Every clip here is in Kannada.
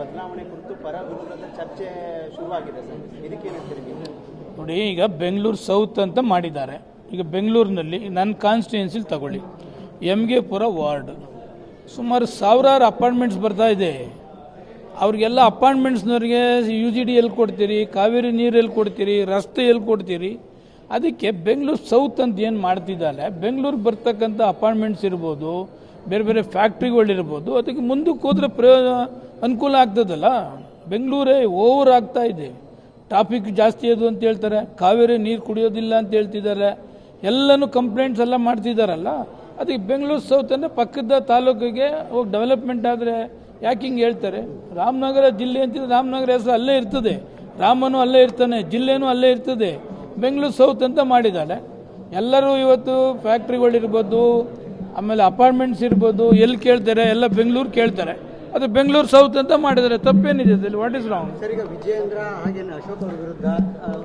ಬದಲಾವಣೆ ಕುರಿತು ಪರ ವಿರೋಧದ ಚರ್ಚೆ ಶುರುವಾಗಿದೆ ಸರ್. ಇದಕ್ಕೆ ಏನಂತೀರಿ ನೀವು? ನೋಡಿ, ಈಗ ಬೆಂಗಳೂರು ಸೌತ್ ಅಂತ ಮಾಡಿದ್ದಾರೆ. ಈಗ ಬೆಂಗಳೂರಿನಲ್ಲಿ ನನ್ನ ಕಾನ್ಸ್ಟಿಟ್ಯೂನ್ಸಿಲಿ ತಗೊಳ್ಳಿ. ಎಂ ಗೆ ಪುರ ವಾರ್ಡ್. ಸುಮಾರು ಸಾವಿರಾರು ಅಪಾರ್ಟ್ಮೆಂಟ್ಸ್ ಬರ್ತಾ ಇದೆ. ಅವ್ರಿಗೆಲ್ಲ ಅಪಾರ್ಟ್ಮೆಂಟ್ಸ್ನವ್ರಿಗೆ ಯು ಜಿ ಡಿ ಎಲ್ಲಿ ಕೊಡ್ತೀರಿ, ಕಾವೇರಿ ನೀರು ಎಲ್ಲಿ ಕೊಡ್ತೀರಿ, ರಸ್ತೆ ಎಲ್ಲಿ ಕೊಡ್ತೀರಿ? ಅದಕ್ಕೆ ಬೆಂಗಳೂರು ಸೌತ್ ಅಂತ ಏನು ಮಾಡ್ತಿದ್ದಾರೆ ಬೆಂಗಳೂರಿಗೆ ಬರ್ತಕ್ಕಂಥ ಅಪಾರ್ಟ್ಮೆಂಟ್ಸ್ ಇರ್ಬೋದು, ಬೇರೆ ಬೇರೆ ಫ್ಯಾಕ್ಟ್ರಿಗಳಿರ್ಬೋದು ಅದಕ್ಕೆ ಮುಂದಕ್ಕೆ ಹೋದ್ರೆ ಪ್ರಯೋ ಅನುಕೂಲ ಆಗ್ತದಲ್ಲ? ಬೆಂಗಳೂರೇ ಓವರ್ ಆಗ್ತಾ ಇದೆ. ಟ್ರಾಫಿಕ್ ಜಾಸ್ತಿ ಅದು ಅಂತ ಹೇಳ್ತಾರೆ, ಕಾವೇರಿ ನೀರು ಕುಡಿಯೋದಿಲ್ಲ ಅಂತ ಹೇಳ್ತಿದ್ದಾರೆ. ಎಲ್ಲನೂ ಕಂಪ್ಲೇಂಟ್ಸ್ ಎಲ್ಲ ಮಾಡ್ತಿದ್ದಾರಲ್ಲ ಅದಕ್ಕೆ ಬೆಂಗಳೂರು ಸೌತ್ ಅಂದರೆ ಪಕ್ಕದ ತಾಲೂಕಿಗೆ ಹೋಗಿ ಡೆವಲಪ್ಮೆಂಟ್ ಆದರೆ ಯಾಕೆ ಹಿಂಗೆ ಹೇಳ್ತಾರೆ? ರಾಮನಗರ ಜಿಲ್ಲೆ ಅಂತಿದ್ರೆ ರಾಮನಗರ ಹೆಸರು ಅಲ್ಲೇ ಇರ್ತದೆ. ರಾಮನು ಅಲ್ಲೇ ಇರ್ತಾನೆ, ಜಿಲ್ಲೆನೂ ಅಲ್ಲೇ ಇರ್ತದೆ. ಬೆಂಗಳೂರು ಸೌತ್ ಅಂತ ಮಾಡಿದ್ದಾರೆ. ಎಲ್ಲರೂ ಇವತ್ತು ಫ್ಯಾಕ್ಟ್ರಿಗಳಿರ್ಬೋದು ಆಮೇಲೆ ಅಪಾರ್ಟ್ಮೆಂಟ್ಸ್ ಇರ್ಬೋದು ಎಲ್ಲಿ ಕೇಳ್ತಾರೆ ಎಲ್ಲ ಬೆಂಗಳೂರು ಕೇಳ್ತಾರೆ. ಅದು ಬೆಂಗಳೂರು ಸೌತ್ ಅಂತ ಮಾಡಿದ್ದಾರೆ. ತಪ್ಪೇನಿದೆ ವಾಟ್ ಇಸ್ ರಾಂಗ್ ಸರ್ ಈಗ ವಿಜಯೇಂದ್ರ ಹಾಗೇನೆ ಅಶೋಕ್ ಅವರ ವಿರುದ್ಧ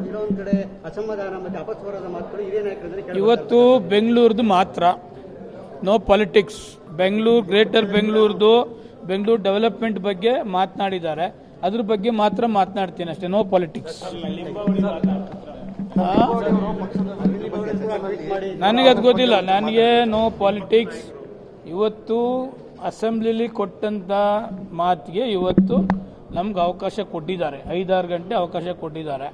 ಇನ್ನೊಂದು ಕಡೆ ಅಸಮಾಧಾನ ಮತ್ತೆ ಅಪಸ್ವರದ ಮಾತುಗಳು ಹಿರಿಯ ಇವತ್ತು ಬೆಂಗಳೂರದು ಮಾತ್ರ. ನೋ ಪಾಲಿಟಿಕ್ಸ್ ಬೆಂಗಳೂರು ಗ್ರೇಟರ್ ಬೆಂಗಳೂರದು ಬೆಂಗಳೂರು ಡೆವಲಪ್ಮೆಂಟ್ ಬಗ್ಗೆ ಮಾತನಾಡಿದ್ದಾರೆ. ಅದ್ರ ಬಗ್ಗೆ ಮಾತ್ರ ಮಾತನಾಡ್ತೀನಿ ಅಷ್ಟೇ. ನೋ ಪಾಲಿಟಿಕ್ಸ್ ನನಗೆ ಅದು ಗೊತ್ತಿಲ್ಲ. ನನಗೆ ನೋ ಪಾಲಿಟಿಕ್ಸ್ ಇವತ್ತು ಅಸೆಂಬ್ಲಿಲಿ ಕೊಟ್ಟಂತ ಮಾತಿಗೆ ಇವತ್ತು ನಮ್ಗೆ ಅವಕಾಶ ಕೊಟ್ಟಿದ್ದಾರೆ. ಐದಾರು ಗಂಟೆ ಅವಕಾಶ ಕೊಟ್ಟಿದ್ದಾರೆ.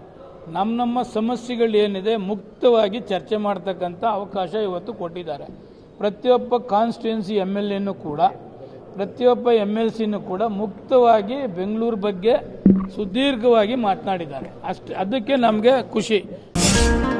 ನಮ್ಮ ನಮ್ಮ ಸಮಸ್ಯೆಗಳು ಏನಿದೆ, ಮುಕ್ತವಾಗಿ ಚರ್ಚೆ ಮಾಡ್ತಕ್ಕಂಥ ಅವಕಾಶ ಇವತ್ತು ಕೊಟ್ಟಿದ್ದಾರೆ. ಪ್ರತಿಯೊಬ್ಬ ಕಾನ್ಸ್ಟಿಟ್ಯೂನ್ಸಿ ಎಂ ಎಲ್ ಎನೂ ಕೂಡ, ಪ್ರತಿಯೊಬ್ಬ ಎಂ ಎಲ್ ಸಿನೂ ಕೂಡ ಮುಕ್ತವಾಗಿ ಬೆಂಗಳೂರು ಬಗ್ಗೆ ಸುದೀರ್ಘವಾಗಿ ಮಾತನಾಡಿದ್ದಾರೆ. ಅಷ್ಟೇ, ಅದಕ್ಕೆ ನಮಗೆ ಖುಷಿ. Peace.